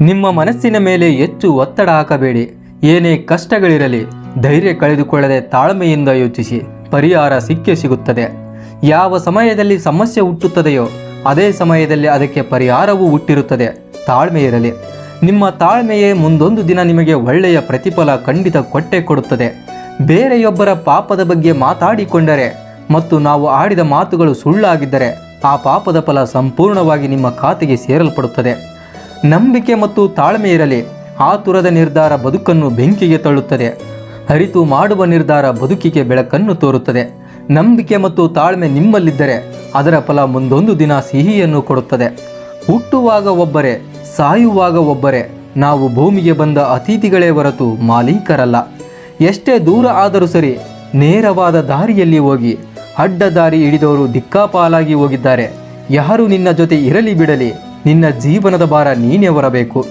ನಿಮ್ಮ ಮನಸ್ಸಿನ ಮೇಲೆ ಹೆಚ್ಚು ಒತ್ತಡ ಹಾಕಬೇಡಿ. ಏನೇ ಕಷ್ಟಗಳಿರಲಿ, ಧೈರ್ಯ ಕಳೆದುಕೊಳ್ಳದೆ ತಾಳ್ಮೆಯಿಂದ ಯೋಚಿಸಿ. ಪರಿಹಾರ ಸಿಕ್ಕೇ ಸಿಗುತ್ತದೆ. ಯಾವ ಸಮಯದಲ್ಲಿ ಸಮಸ್ಯೆ ಹುಟ್ಟುತ್ತದೆಯೋ, ಅದೇ ಸಮಯದಲ್ಲಿ ಅದಕ್ಕೆ ಪರಿಹಾರವೂ ಹುಟ್ಟಿರುತ್ತದೆ. ತಾಳ್ಮೆ ಇರಲಿ. ನಿಮ್ಮ ತಾಳ್ಮೆಯೇ ಮುಂದೊಂದು ದಿನ ನಿಮಗೆ ಒಳ್ಳೆಯ ಪ್ರತಿಫಲ ಖಂಡಿತ ಕೊಟ್ಟೆ ಕೊಡುತ್ತದೆ. ಬೇರೆಯೊಬ್ಬರ ಪಾಪದ ಬಗ್ಗೆ ಮಾತಾಡಿಕೊಂಡರೆ ಮತ್ತು ನಾವು ಆಡಿದ ಮಾತುಗಳು ಸುಳ್ಳಾಗಿದ್ದರೆ, ಆ ಪಾಪದ ಫಲ ಸಂಪೂರ್ಣವಾಗಿ ನಿಮ್ಮ ಖಾತೆಗೆ ಸೇರಲ್ಪಡುತ್ತದೆ. ನಂಬಿಕೆ ಮತ್ತು ತಾಳ್ಮೆ ಇರಲಿ. ಆತುರದ ನಿರ್ಧಾರ ಬದುಕನ್ನು ಬೆಂಕಿಗೆ ತಳ್ಳುತ್ತದೆ. ಅರಿತು ಮಾಡುವ ನಿರ್ಧಾರ ಬದುಕಿಗೆ ಬೆಳಕನ್ನು ತೋರುತ್ತದೆ. ನಂಬಿಕೆ ಮತ್ತು ತಾಳ್ಮೆ ನಿಮ್ಮಲ್ಲಿದ್ದರೆ ಅದರ ಫಲ ಮುಂದೊಂದು ದಿನ ಸಿಹಿಯನ್ನು ಕೊಡುತ್ತದೆ. ಹುಟ್ಟುವಾಗ ಒಬ್ಬರೇ, ಸಾಯುವಾಗ ಒಬ್ಬರೇ, ನಾವು ಭೂಮಿಗೆ ಬಂದ ಅತಿಥಿಗಳೇ ಹೊರತು ಮಾಲೀಕರಲ್ಲ. ಎಷ್ಟೇ ದೂರ ಆದರೂ ಸರಿ, ನೇರವಾದ ದಾರಿಯಲ್ಲಿ ಹೋಗಿ, ಅಡ್ಡ ದಾರಿ ಹಿಡಿದವರು ದಿಕ್ಕಾಪಾಲಾಗಿ ಹೋಗಿದ್ದಾರೆ. ಯಾರು ನಿನ್ನ ಜೊತೆ ಇರಲಿ ಬಿಡಲಿ ನಿನ್ನ ಜೀವನದ ಭಾರ ನೀನೇ ಹೊರಬೇಕು.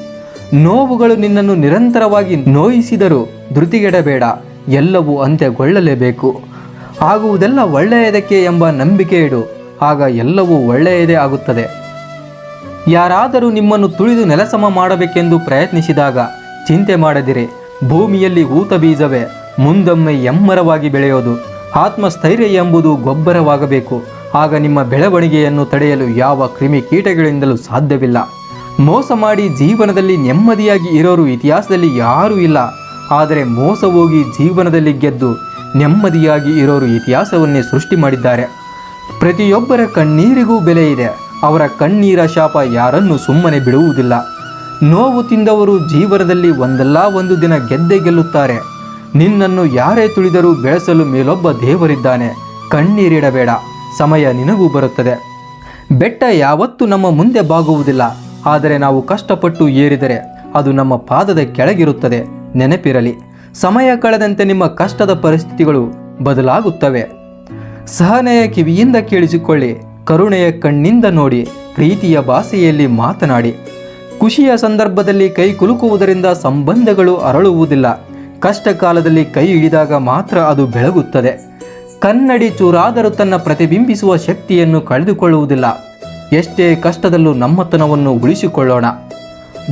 ನೋವುಗಳು ನಿನ್ನನ್ನು ನಿರಂತರವಾಗಿ ನೋಯಿಸಿದರೂ ಧೃತಿಗೆಡಬೇಡ, ಎಲ್ಲವೂ ಅಂತ್ಯಗೊಳ್ಳಲೇಬೇಕು. ಆಗುವುದೆಲ್ಲ ಒಳ್ಳೆಯದಕ್ಕೆ ಎಂಬ ನಂಬಿಕೆ ಇಡು, ಆಗ ಎಲ್ಲವೂ ಒಳ್ಳೆಯದೇ ಆಗುತ್ತದೆ. ಯಾರಾದರೂ ನಿಮ್ಮನ್ನು ತುಳಿದು ನೆಲಸಮ ಮಾಡಬೇಕೆಂದು ಪ್ರಯತ್ನಿಸಿದಾಗ ಚಿಂತೆ ಮಾಡದಿರಿ, ಭೂಮಿಯಲ್ಲಿ ಊತ ಬೀಜವೇ, ಮುಂದೊಮ್ಮೆ ಎಮ್ಮರವಾಗಿ ಬೆಳೆಯೋದು, ಆತ್ಮಸ್ಥೈರ್ಯ ಎಂಬುದು ಗೊಬ್ಬರವಾಗಬೇಕು. ಆಗ ನಿಮ್ಮ ಬೆಳವಣಿಗೆಯನ್ನು ತಡೆಯಲು ಯಾವ ಕ್ರಿಮಿ ಕೀಟಗಳಿಂದಲೂ ಸಾಧ್ಯವಿಲ್ಲ. ಮೋಸ ಮಾಡಿ ಜೀವನದಲ್ಲಿ ನೆಮ್ಮದಿಯಾಗಿ ಇರೋರು ಇತಿಹಾಸದಲ್ಲಿ ಯಾರೂ ಇಲ್ಲ. ಆದರೆ ಮೋಸ ಹೋಗಿ ಜೀವನದಲ್ಲಿ ಗೆದ್ದು ನೆಮ್ಮದಿಯಾಗಿ ಇರೋರು ಇತಿಹಾಸವನ್ನೇ ಸೃಷ್ಟಿ ಮಾಡಿದ್ದಾರೆ. ಪ್ರತಿಯೊಬ್ಬರ ಕಣ್ಣೀರಿಗೂ ಬೆಲೆ ಇದೆ. ಅವರ ಕಣ್ಣೀರ ಶಾಪ ಯಾರನ್ನೂ ಸುಮ್ಮನೆ ಬಿಡುವುದಿಲ್ಲ. ನೋವು ತಿಂದವರು ಜೀವನದಲ್ಲಿ ಒಂದಲ್ಲ ಒಂದು ದಿನ ಗೆದ್ದೇ ಗೆಲ್ಲುತ್ತಾರೆ. ನಿನ್ನನ್ನು ಯಾರೇ ತುಳಿದರೂ ಬೆಳೆಸಲು ಮೇಲೊಬ್ಬ ದೇವರಿದ್ದಾನೆ. ಕಣ್ಣೀರಿಡಬೇಡ. ಸಮಯ ನಿನಗೂ ಬರುತ್ತದೆ. ಬೆಟ್ಟ ಯಾವತ್ತೂ ನಮ್ಮ ಮುಂದೆ ಬಾಗುವುದಿಲ್ಲ. ಆದರೆ ನಾವು ಕಷ್ಟಪಟ್ಟು ಏರಿದರೆ ಅದು ನಮ್ಮ ಪಾದದ ಕೆಳಗಿರುತ್ತದೆ. ನೆನಪಿರಲಿ, ಸಮಯ ಕಳೆದಂತೆ ನಿಮ್ಮ ಕಷ್ಟದ ಪರಿಸ್ಥಿತಿಗಳು ಬದಲಾಗುತ್ತವೆ. ಸಹನೆಯ ಕಿವಿಯಿಂದ ಕೇಳಿಸಿಕೊಳ್ಳಿ, ಕರುಣೆಯ ಕಣ್ಣಿಂದ ನೋಡಿ, ಪ್ರೀತಿಯ ಭಾಷೆಯಲ್ಲಿ ಮಾತನಾಡಿ. ಖುಷಿಯ ಸಂದರ್ಭದಲ್ಲಿ ಕೈ ಕುಲುಕುವುದರಿಂದ ಸಂಬಂಧಗಳು ಅರಳುವುದಿಲ್ಲ. ಕಷ್ಟ ಕಾಲದಲ್ಲಿ ಕೈ ಹಿಡಿದಾಗ ಮಾತ್ರ ಅದು ಬೆಳಗುತ್ತದೆ. ಕನ್ನಡಿ ಚೂರಾದರೂ ತನ್ನ ಪ್ರತಿಬಿಂಬಿಸುವ ಶಕ್ತಿಯನ್ನು ಕಳೆದುಕೊಳ್ಳುವುದಿಲ್ಲ. ಎಷ್ಟೇ ಕಷ್ಟದಲ್ಲೂ ನಮ್ಮತನವನ್ನು ಉಳಿಸಿಕೊಳ್ಳೋಣ.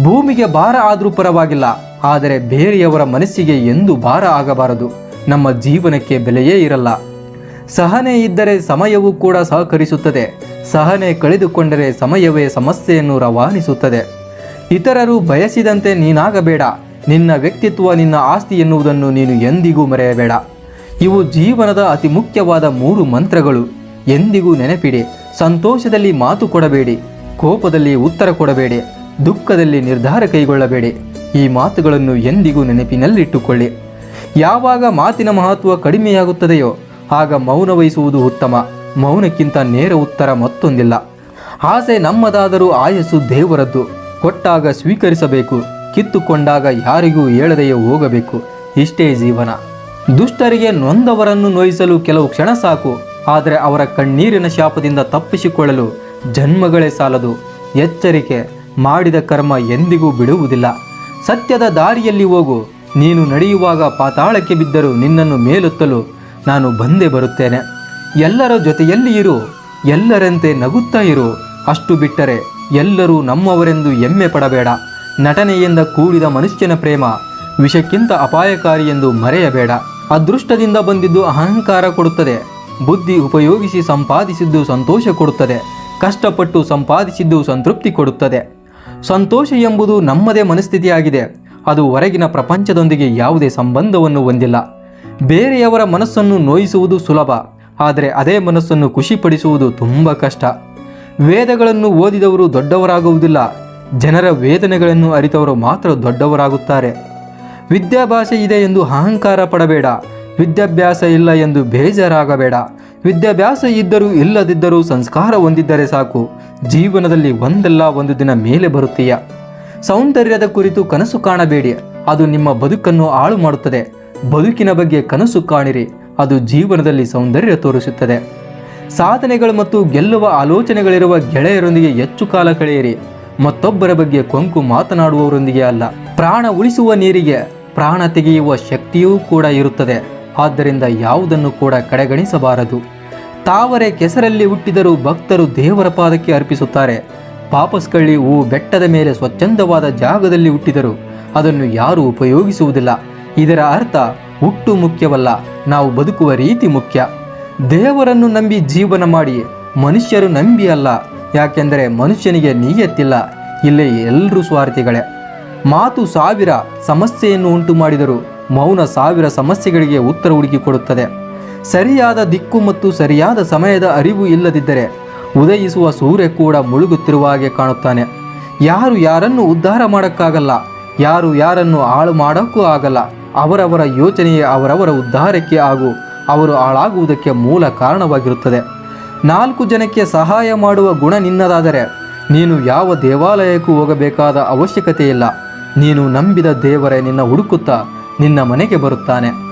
ಭೂಮಿಗೆ ಭಾರ ಆದರೂ ಪರವಾಗಿಲ್ಲ, ಆದರೆ ಬೇರೆಯವರ ಮನಸ್ಸಿಗೆ ಎಂದೂ ಭಾರ ಆಗಬಾರದು. ನಮ್ಮ ಜೀವನಕ್ಕೆ ಬೆಲೆಯೇ ಇರಲ್ಲ. ಸಹನೆ ಇದ್ದರೆ ಸಮಯವೂ ಕೂಡ ಸಹಕರಿಸುತ್ತದೆ. ಸಹನೆ ಕಳೆದುಕೊಂಡರೆ ಸಮಯವೇ ಸಮಸ್ಯೆಯನ್ನು ರವಾನಿಸುತ್ತದೆ. ಇತರರು ಬಯಸಿದಂತೆ ನೀನಾಗಬೇಡ. ನಿನ್ನ ವ್ಯಕ್ತಿತ್ವ, ನಿನ್ನ ಆಸ್ತಿ ಎನ್ನುವುದನ್ನು ನೀನು ಎಂದಿಗೂ ಮರೆಯಬೇಡ. ಇವು ಜೀವನದ ಅತಿ ಮುಖ್ಯವಾದ ಮೂರು ಮಂತ್ರಗಳು. ಎಂದಿಗೂ ನೆನಪಿಡಿ, ಸಂತೋಷದಲ್ಲಿ ಮಾತು ಕೊಡಬೇಡಿ, ಕೋಪದಲ್ಲಿ ಉತ್ತರ ಕೊಡಬೇಡಿ, ದುಃಖದಲ್ಲಿ ನಿರ್ಧಾರ ಕೈಗೊಳ್ಳಬೇಡಿ. ಈ ಮಾತುಗಳನ್ನು ಎಂದಿಗೂ ನೆನಪಿನಲ್ಲಿಟ್ಟುಕೊಳ್ಳಿ. ಯಾವಾಗ ಮಾತಿನ ಮಹತ್ವ ಕಡಿಮೆಯಾಗುತ್ತದೆಯೋ, ಆಗ ಮೌನ ವಹಿಸುವುದು ಉತ್ತಮ. ಮೌನಕ್ಕಿಂತ ನೇರ ಉತ್ತರ ಮತ್ತೊಂದಿಲ್ಲ. ಆಸೆ ನಮ್ಮದಾದರೂ ಆಯಸ್ಸು ದೇವರದ್ದು. ಕೊಟ್ಟಾಗ ಸ್ವೀಕರಿಸಬೇಕು, ಕಿತ್ತುಕೊಂಡಾಗ ಯಾರಿಗೂ ಹೇಳದೆಯೇ ಹೋಗಬೇಕು. ಇಷ್ಟೇ ಜೀವನ. ದುಷ್ಟರಿಗೆ ನೊಂದವರನ್ನು ನೋಯಿಸಲು ಕೆಲವು ಕ್ಷಣ ಸಾಕು, ಆದರೆ ಅವರ ಕಣ್ಣೀರಿನ ಶಾಪದಿಂದ ತಪ್ಪಿಸಿಕೊಳ್ಳಲು ಜನ್ಮಗಳೇ ಸಾಲದು. ಎಚ್ಚರಿಕೆ, ಮಾಡಿದ ಕರ್ಮ ಎಂದಿಗೂ ಬಿಡುವುದಿಲ್ಲ. ಸತ್ಯದ ದಾರಿಯಲ್ಲಿ ಹೋಗು, ನೀನು ನಡೆಯುವಾಗ ಪಾತಾಳಕ್ಕೆ ಬಿದ್ದರೂ ನಿನ್ನನ್ನು ಮೇಲುತ್ತಲು ನಾನು ಬಂದೇ ಬರುತ್ತೇನೆ. ಎಲ್ಲರ ಜೊತೆಯಲ್ಲಿ ಇರು, ಎಲ್ಲರಂತೆ ನಗುತ್ತಾ ಇರು. ಅಷ್ಟು ಬಿಟ್ಟರೆ ಎಲ್ಲರೂ ನಮ್ಮವರೆಂದು ಹೆಮ್ಮೆ ಪಡಬೇಡ. ನಟನೆಯಿಂದ ಕೂಡಿದ ಮನುಷ್ಯನ ಪ್ರೇಮ ವಿಷಕ್ಕಿಂತ ಅಪಾಯಕಾರಿ ಎಂದು ಮರೆಯಬೇಡ. ಅದೃಷ್ಟದಿಂದ ಬಂದಿದ್ದು ಅಹಂಕಾರ ಕೊಡುತ್ತದೆ. ಬುದ್ಧಿ ಉಪಯೋಗಿಸಿ ಸಂಪಾದಿಸಿದ್ದು ಸಂತೋಷ ಕೊಡುತ್ತದೆ. ಕಷ್ಟಪಟ್ಟು ಸಂಪಾದಿಸಿದ್ದು ಸಂತೃಪ್ತಿ ಕೊಡುತ್ತದೆ. ಸಂತೋಷ ಎಂಬುದು ನಮ್ಮದೇ ಮನಸ್ಥಿತಿಯಾಗಿದೆ. ಅದು ಹೊರಗಿನ ಪ್ರಪಂಚದೊಂದಿಗೆ ಯಾವುದೇ ಸಂಬಂಧವನ್ನು ಹೊಂದಿಲ್ಲ. ಬೇರೆಯವರ ಮನಸ್ಸನ್ನು ನೋಯಿಸುವುದು ಸುಲಭ. ಆದರೆ ಅದೇ ಮನಸ್ಸನ್ನು ಖುಷಿಪಡಿಸುವುದು ತುಂಬ ಕಷ್ಟ. ವೇದಗಳನ್ನು ಓದಿದವರು ದೊಡ್ಡವರಾಗುವುದಿಲ್ಲ. ಜನರ ವೇದನೆಗಳನ್ನು ಅರಿತವರು ಮಾತ್ರ ದೊಡ್ಡವರಾಗುತ್ತಾರೆ. ವಿದ್ಯಾಭ್ಯಾಸ ಇದೆ ಎಂದು ಅಹಂಕಾರ ಪಡಬೇಡ. ವಿದ್ಯಾಭ್ಯಾಸ ಇಲ್ಲ ಎಂದು ಬೇಜಾರಾಗಬೇಡ. ವಿದ್ಯಾಭ್ಯಾಸ ಇದ್ದರೂ ಇಲ್ಲದಿದ್ದರೂ ಸಂಸ್ಕಾರ ಹೊಂದಿದ್ದರೆ ಸಾಕು. ಜೀವನದಲ್ಲಿ ಒಂದಲ್ಲ ಒಂದು ದಿನ ಮೇಲೆ ಬರುತ್ತೀಯ. ಸೌಂದರ್ಯದ ಕುರಿತು ಕನಸು ಕಾಣಬೇಡಿ. ಅದು ನಿಮ್ಮ ಬದುಕನ್ನು ಹಾಳು ಮಾಡುತ್ತದೆ. ಬದುಕಿನ ಬಗ್ಗೆ ಕನಸು ಕಾಣಿರಿ. ಅದು ಜೀವನದಲ್ಲಿ ಸೌಂದರ್ಯ ತೋರಿಸುತ್ತದೆ. ಸಾಧನೆಗಳು ಮತ್ತು ಗೆಲ್ಲುವ ಆಲೋಚನೆಗಳಿರುವ ಗೆಳೆಯರೊಂದಿಗೆ ಹೆಚ್ಚು ಕಾಲ ಕಳೆಯಿರಿ. ಮತ್ತೊಬ್ಬರ ಬಗ್ಗೆ ಕೊಂಕು ಮಾತನಾಡುವವರೊಂದಿಗೆ ಅಲ್ಲ. ಪ್ರಾಣ ಉಳಿಸುವ ನೀರಿಗೆ ಪ್ರಾಣ ತೆಗೆಯುವ ಶಕ್ತಿಯೂ ಕೂಡ ಇರುತ್ತದೆ. ಆದ್ದರಿಂದ ಯಾವುದನ್ನು ಕೂಡ ಕಡೆಗಣಿಸಬಾರದು. ತಾವರೆ ಕೆಸರಲ್ಲಿ ಹುಟ್ಟಿದರೂ ಭಕ್ತರು ದೇವರ ಪಾದಕ್ಕೆ ಅರ್ಪಿಸುತ್ತಾರೆ. ಪಾಪಸ್ಕಳ್ಳಿ ಹೂ ಬೆಟ್ಟದ ಮೇಲೆ ಸ್ವಚ್ಛಂದವಾದ ಜಾಗದಲ್ಲಿ ಹುಟ್ಟಿದರು. ಅದನ್ನು ಯಾರೂ ಉಪಯೋಗಿಸುವುದಿಲ್ಲ. ಇದರ ಅರ್ಥ ಹುಟ್ಟು ಮುಖ್ಯವಲ್ಲ. ನಾವು ಬದುಕುವ ರೀತಿ ಮುಖ್ಯ. ದೇವರನ್ನು ನಂಬಿ ಜೀವನ ಮಾಡಿ ಮನುಷ್ಯರು ನಂಬಿ ಅಲ್ಲ ಯಾಕೆಂದರೆ ಮನುಷ್ಯನಿಗೆ ನೀಯತ್ತಿಲ್ಲ. ಇಲ್ಲಿ ಎಲ್ಲರೂ ಸ್ವಾರ್ಥಿಗಳೇ. ಮಾತು ಸಾವಿರ ಸಮಸ್ಯೆಯನ್ನು ಉಂಟು ಮಾಡಿದರು ಮೌನ ಸಾವಿರ ಸಮಸ್ಯೆಗಳಿಗೆ ಉತ್ತರ ಹುಡುಕಿಕೊಡುತ್ತದೆ. ಸರಿಯಾದ ದಿಕ್ಕು ಮತ್ತು ಸರಿಯಾದ ಸಮಯದ ಅರಿವು ಇಲ್ಲದಿದ್ದರೆ ಉದಯಿಸುವ ಸೂರ್ಯ ಕೂಡ ಮುಳುಗುತ್ತಿರುವ ಹಾಗೆ ಕಾಣುತ್ತಾನೆ. ಯಾರು ಯಾರನ್ನು ಉದ್ಧಾರ ಮಾಡೋಕ್ಕಾಗಲ್ಲ, ಯಾರು ಯಾರನ್ನು ಹಾಳು ಮಾಡೋಕ್ಕೂ ಆಗಲ್ಲ, ಅವರವರ ಯೋಚನೆಯೇ ಅವರವರ ಉದ್ಧಾರಕ್ಕೆ ಹಾಗೂ ಅವರು ಹಾಳಾಗುವುದಕ್ಕೆ ಮೂಲ ಕಾರಣವಾಗಿರುತ್ತದೆ. ನಾಲ್ಕು ಜನಕ್ಕೆ ಸಹಾಯ ಮಾಡುವ ಗುಣ ನಿನ್ನದಾದರೆ, ನೀನು ಯಾವ ದೇವಾಲಯಕ್ಕೂ ಹೋಗಬೇಕಾದ ಅವಶ್ಯಕತೆ ಇಲ್ಲ ನೀನು ನಂಬಿದ ದೇವರೇ ನಿನ್ನ ಹುಡುಕುತ್ತಾ ನಿನ್ನ ಮನೆಗೆ ಬರುತ್ತಾನೆ.